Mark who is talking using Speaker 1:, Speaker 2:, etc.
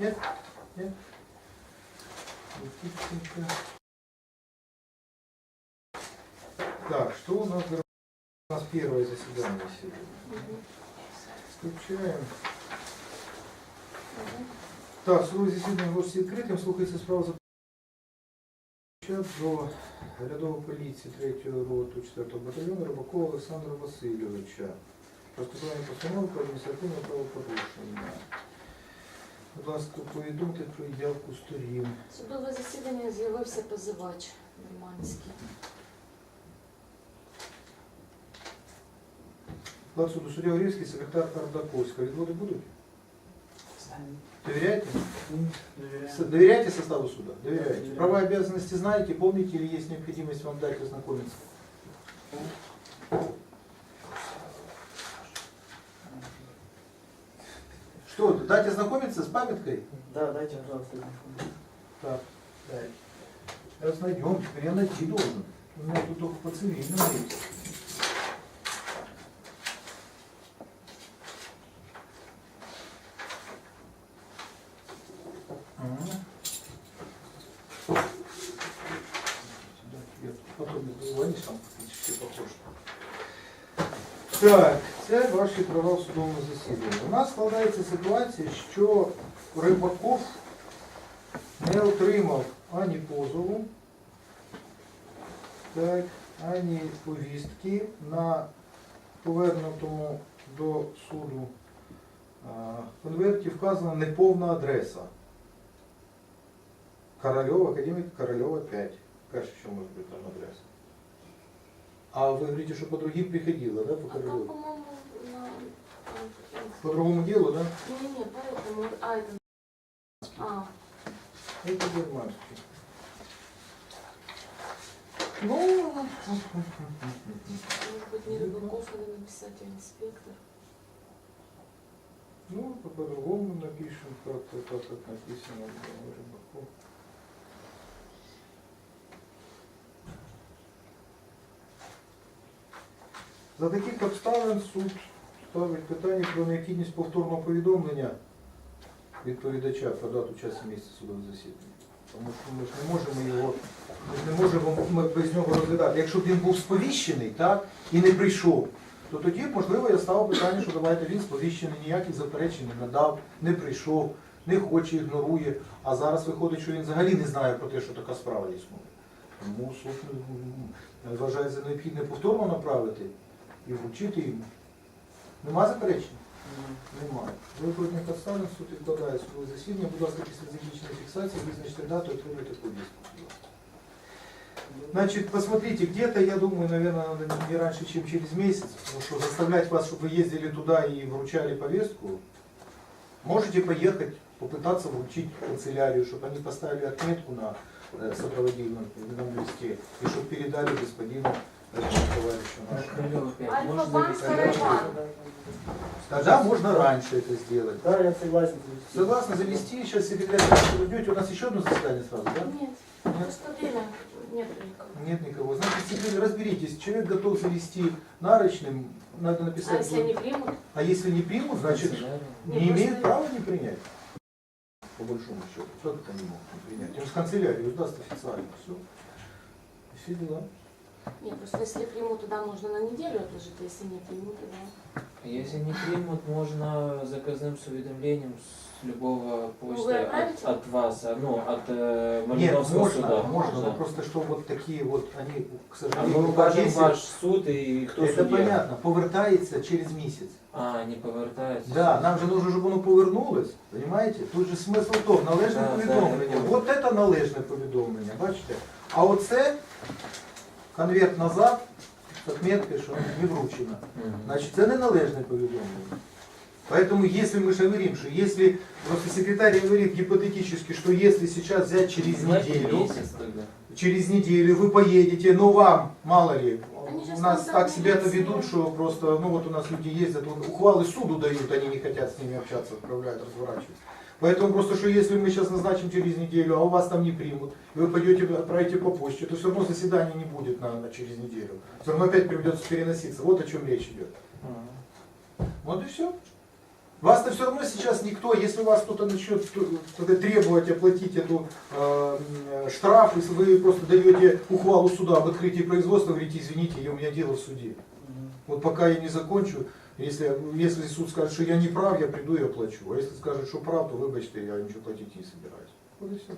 Speaker 1: или все стороны? Нет? Нет? Никитенко. Так, что у нас? У нас первое заседание сегодня. Включаем. Так, судове засідання оголошується відкритим, слухається справа за до рядової поліції 3 роту 4 батальйону Рибакова Олександра Васильовича. Про скасування постанови про адміністративне правопорушення. Будь ласка, повідомте про явку сторін.
Speaker 2: Судове засідання з'явився позивач Нормандський.
Speaker 1: Склад суду суддя Орівський, секретар Ардаковська. Відводи будуть? Доверяете? С- Доверяете составу суда? Доверяете.
Speaker 3: Доверяю.
Speaker 1: Права и обязанности знаете, помните или есть необходимость вам дать ознакомиться? Что, дать ознакомиться с памяткой?
Speaker 3: Да, дайте, пожалуйста.
Speaker 1: Так, дай. Сейчас найдем, теперь я найти должен. У меня тут только по цивильному есть. Звонишь, там. Так, це ваші права в судовому засіданні. У нас складається ситуація, що Рибаков не отримав ані позову, так, ані повістки на повернутому до суду конверті вказана неповна адреса. Корольова, академик Корольова 5. Какая же еще может быть там адреса? А вы говорите, что по другим приходило, да, по
Speaker 2: А там, по-моему, на...
Speaker 1: По другому делу, да?
Speaker 2: Не-не, поэтому... А, это... А,
Speaker 1: Это германский. Ну,
Speaker 2: может быть, не Рыбаков, надо написать, а инспектор.
Speaker 1: ну, по- по-другому напишем, как-то как написано у Рыбаков. За таких обставин суд ставить питання про необхідність повторного повідомлення відповідача про дату час і місце судового засідання. Тому що ми ж не можемо його, ми ж не можемо ми без нього розглядати. Якщо б він був сповіщений, так, і не прийшов, то тоді, можливо, я ставив питання, що давайте він сповіщений, ніяких заперечень не надав, не прийшов, не хоче, ігнорує. А зараз виходить, що він взагалі не знає про те, що така справа існує. Тому суд м, вважає за необхідне повторно направити і вручити йому. Нема заперечень? Немає. Виправданих обставин суд відкладає судове засідання. Будь ласка, після закінчення фіксації визначте дату і отримайте повістку. будь ласка. Значит, посмотрите, где-то, я думаю, наверное, надо не раньше, чем через месяц, потому что заставлять вас, чтобы вы ездили туда и вручали повестку, можете поехать, попытаться вручить в канцелярию, чтобы они поставили отметку на э, сопроводительном листе, и чтобы передали господину э, товарищу нашему.
Speaker 2: Альфа-банк Караван.
Speaker 1: Тогда можно раньше это сделать.
Speaker 3: Да, я согласен.
Speaker 1: Согласны завести, сейчас секретарь вы ждете, у нас еще одно заседание сразу, да?
Speaker 2: Нет, просто время нет никого.
Speaker 1: Нет никого. Значит, теперь разберитесь, человек готов завести нарочным, надо
Speaker 2: А
Speaker 1: написать.
Speaker 2: если они примут?
Speaker 1: А если не примут, значит,
Speaker 2: Не,
Speaker 1: не имеет права не принять. По большому счету. Как это не могут не принять? Он с канцелярии сдаст официально. Все. Все дела.
Speaker 2: Нет, просто если примут, тогда можно на неделю отложить, а если не примут, тогда...
Speaker 4: Если не примут, можно заказным с уведомлением с любого
Speaker 2: Ну, вы
Speaker 4: почты от,
Speaker 2: отправите?
Speaker 4: от вас, а, ну, от э,
Speaker 1: Нет,
Speaker 4: Малиновского
Speaker 1: можно,
Speaker 4: суда.
Speaker 1: можно, но просто что вот такие вот, они, к
Speaker 4: А
Speaker 1: сожалению,
Speaker 4: ми укажемо
Speaker 1: если-
Speaker 4: ваш суд і хто
Speaker 1: Это
Speaker 4: суддя.
Speaker 1: понятно, повертается через месяц.
Speaker 4: А, не повертається.
Speaker 1: Да, нам же нужно, щоб воно повернулось, понимаете? Тут же смисл в тому, належне
Speaker 4: Да,
Speaker 1: повідомлення.
Speaker 4: да, я
Speaker 1: От це належне повідомлення, бачите? А оце конверт назад з отметкою, що не вручено.
Speaker 4: Мгм.
Speaker 1: Значит, це неналежне повідомлення. Поэтому, если мы же говорим, что если, просто секретарь говорит гипотетически, что если сейчас взять через неделю, через неделю вы поедете, но вам, мало ли, у нас так себя-то ведут, что просто, ну вот у нас люди ездят, вот ухвалы суду дают, они не хотят с ними общаться, отправляют, разворачивают. Поэтому просто, что если мы сейчас назначим через неделю, а у вас там не примут, и вы пойдете, отправите по почте, то все равно заседания не будет на, через неделю. Все равно опять придется переноситься. Вот о чем речь идет. Вот и все. Вас-то все равно сейчас никто, если вас кто-то начнет требовать оплатить эту э, м, штраф, если вы просто даете ухвалу суда об открытии производства, говорите, извините, я- у меня дело в суде. Вот пока я не закончу, если, если суд скажет, что я не прав, я приду и оплачу. А если скажет, что прав, то выбачьте, я ничего платить не собираюсь. Вот и все.